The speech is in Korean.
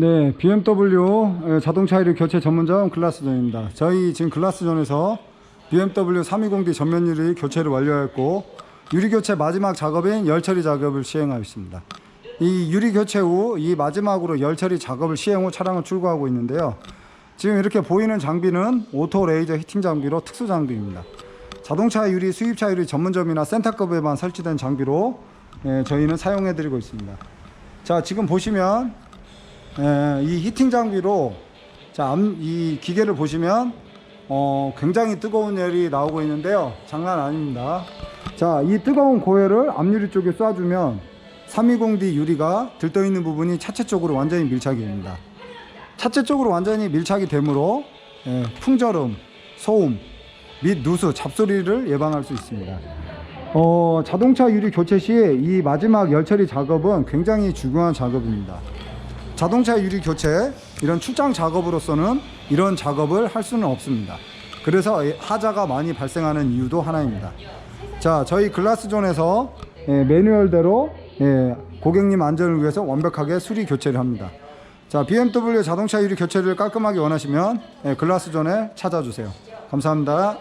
네, BMW 에, 자동차 유리 교체 전문점 글라스존입니다. 저희 지금 글라스존에서 BMW 320D 전면 유리 교체를 완료했고 유리 교체 마지막 작업인 열 처리 작업을 시행하고 있습니다. 이 유리 교체 후 이 마지막으로 열 처리 작업을 시행 후 차량을 출고하고 있는데요. 지금 이렇게 보이는 장비는 오토 레이저 히팅 장비로 특수 장비입니다. 자동차 유리 수입차 유리 전문점이나 센터급에만 설치된 장비로 에, 저희는 사용해 드리고 있습니다. 자, 지금 보시면 예, 이 히팅 장비로 자, 암- 이 기계를 보시면 어, 굉장히 뜨거운 열이 나오고 있는데요. 장난 아닙니다. 자, 이 뜨거운 고열을 앞유리 쪽에 쏴주면 320D 유리가 들떠 있는 부분이 차체 쪽으로 완전히 밀착이 됩니다. 차체 쪽으로 완전히 밀착이 되므로 예, 풍절음, 소음 및 누수, 잡소리를 예방할 수 있습니다. 어, 자동차 유리 교체 시에 이 마지막 열 처리 작업은 굉장히 중요한 작업입니다. 자동차 유리 교체 이런 출장 작업으로서는 이런 작업을 할 수는 없습니다. 그래서 하자가 많이 발생하는 이유도 하나입니다. 자, 저희 글라스존에서 예, 매뉴얼대로 예, 고객님 안전을 위해서 완벽하게 수리 교체를 합니다. 자, BMW 자동차 유리 교체를 깔끔하게 원하시면 예, 글라스존에 찾아주세요. 감사합니다.